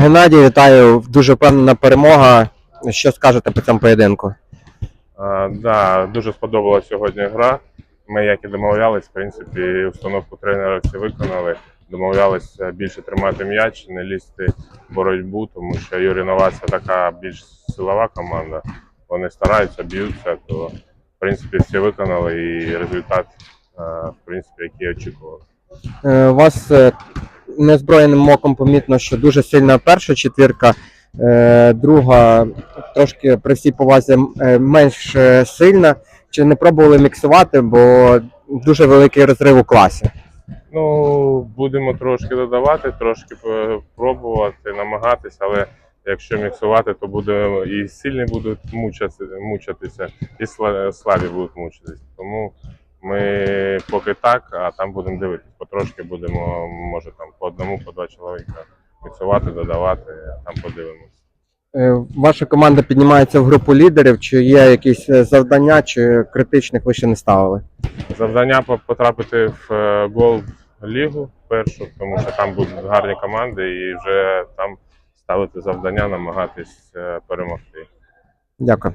Геннадій, вітаю. Дуже впевнена перемога. Що скажете по цьому поєдинку? А, да, дуже сподобалася сьогодні гра. Ми, як і домовлялись, в принципі, установку тренера всі виконали. Домовлялися більше тримати м'яч, не лізти в боротьбу, тому що Юрінова це така більш силова команда. Вони стараються, б'ються, то в принципі всі виконали і результат, а, в принципі, який очікували. Е, У вас е, незброєним оком помітно, що дуже сильна перша четвірка, е, друга трошки при всій повазі е, менш е, сильна. Чи не пробували міксувати, бо дуже великий розрив у класі? Ну, будемо трошки додавати, трошки пробувати, намагатися, але якщо міксувати, то буде і сильні будуть мучатися, мучатися, і сла- слабі будуть мучитися. Тому ми поки так, а там будемо дивитися. Потрошки будемо, може там по одному, по два чоловіка міксувати, додавати, а там подивимося. Е, Ваша команда піднімається в групу лідерів. Чи є якісь е, завдання, чи критичних ви ще не ставили? Завдання потрапити в е, гол лігу першу, тому що там будуть гарні команди, і вже там ставити завдання, намагатись е, перемогти. Дякую.